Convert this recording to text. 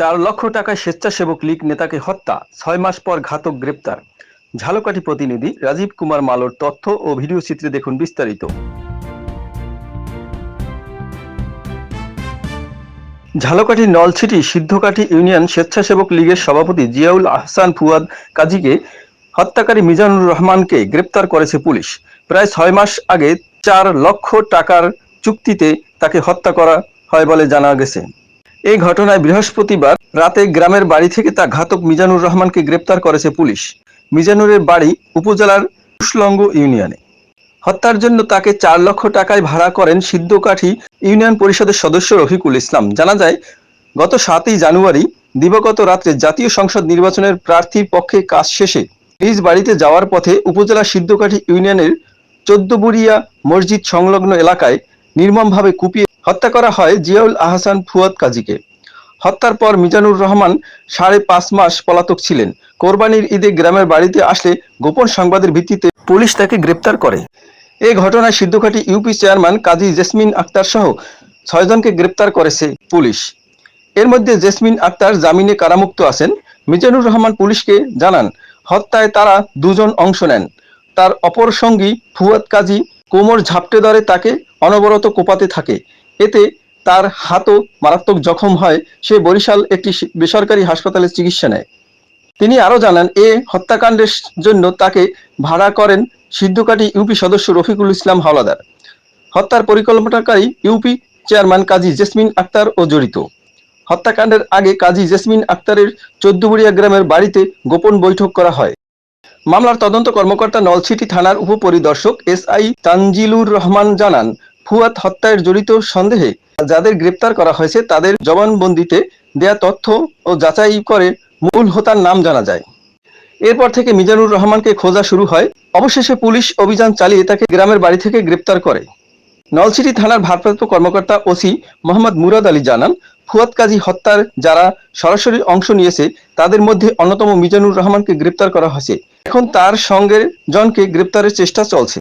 চার লক্ষ টাকায় স্বেচ্ছাসেবক লীগ নেতাকে হত্যা, ছয় মাস পর ঘাতক গ্রেপ্তার। ঝালকাঠি প্রতিনিধি রাজীব কুমার মালোর তথ্য ও ভিডিও চিত্রে দেখুন বিস্তারিত। ঝালকাঠি নলছিটি সিদ্ধকাঠি ইউনিয়ন স্বেচ্ছাসেবক লীগের সভাপতি জিয়াউল আহসান ফুয়াদ কাজীকে হত্যাকারী মিজানুর রহমানকে গ্রেপ্তার করেছে পুলিশ। প্রায় ছয় মাস আগে চার লক্ষ টাকার চুক্তিতে তাকে হত্যা করা হয় বলে জানা গেছে। এই ঘটনায় বৃহস্পতিবার রাতে গ্রামের বাড়ি থেকে তা ঘাতক মিজানুর রহমানকে গ্রেপ্তার করেছে পুলিশ। মিজানুরের বাড়ি উপজেলার কুশলঙ্গ ইউনিয়নে। হত্যার জন্য তাকে চার লক্ষ টাকায় ভাড়া করেন সিদ্ধকাঠি ইউনিয়ন পরিষদের সদস্য রফিকুল ইসলাম। জানা যায়, গত সাতই জানুয়ারি দিবাগত রাত্রে জাতীয় সংসদ নির্বাচনের প্রার্থীর পক্ষে কাজ শেষে নিজ বাড়িতে যাওয়ার পথে উপজেলা সিদ্ধকাঠি ইউনিয়নের চোদ্দবুড়িয়া মসজিদ সংলগ্ন এলাকায় নির্মমভাবে কুপিয়ে হত্যা করা হয় জিয়াউল আহসান ফুয়াদ কাজীকে। হত্যার পর মিজানুর রহমান সাড়ে পাঁচ মাস পলাতক ছিলেন। কোরবানির ঈদে গ্রামের বাড়িতে আসলে গোপন সংবাদের ভিত্তিতে পুলিশ তাকে গ্রেপ্তার করে। এই ঘটনায় সিদ্ধঘাটি ইউপি চেয়ারম্যান কাজী জেসমিন আক্তার সহ ছয়জনকে গ্রেপ্তার করেছে পুলিশ। এর মধ্যে জেসমিন আক্তার জামিনে কারামুক্ত আছেন। মিজানুর রহমান পুলিশকে জানান, হত্যায় তারা দুজন অংশ নেন। তার অপর সঙ্গী ফুয়াদ কাজী কোমর ঝাপটে ধরে তাকে অনবরত কোপাতে থাকে। এতে তার হাতও মারাত্মক জখম হয়। সে বরিশাল একটি বেসরকারি হাসপাতালে চিকিৎসা নেয়। তিনি আরও জানান, এ হত্যাকাণ্ডের জন্য তাকে ভাড়া করেন সিদ্ধকাঠি ইউপি সদস্য রফিকুল ইসলাম হাওলাদার। হত্যার পরিকল্পনাকারী ইউপি চেয়ারম্যান কাজী জেসমিন আক্তার ও জড়িত। হত্যাকাণ্ডের আগে কাজী জেসমিন আক্তারের চোদ্দবুড়িয়া গ্রামের বাড়িতে গোপন বৈঠক করা হয়। মামলার তদন্ত কর্মকর্তা নলছিটি থানার উপপরিদর্শক এস আই তানজিলুর রহমান জানান, ফুয়াদ হত্যায় জড়িত সন্দেহে যাদের গ্রেপ্তার করা হয়েছে তাদের জবানবন্দিতে দেয়া তথ্য ও যাচাই করে মূল হোতার নাম জানা যায়। এরপর থেকে মিজানুর রহমানকে খোঁজা শুরু হয়। অবশেষে পুলিশ অভিযান চালিয়ে তাকে গ্রামের বাড়ি থেকে গ্রেপ্তার করে। নলছিটি থানার ভারপ্রাপ্ত কর্মকর্তা ওসি মোহাম্মদ মুরাদ আলী জানান ফুয়াদ কাজী হত্যার যারা সরাসরি অংশ নিয়েছে, তাদের মধ্যে অন্যতম মিজানুর রহমানকে গ্রেপ্তার করা হয়েছে। এখন তার সঙ্গে জনকে গ্রেপ্তারের চেষ্টা চলছে।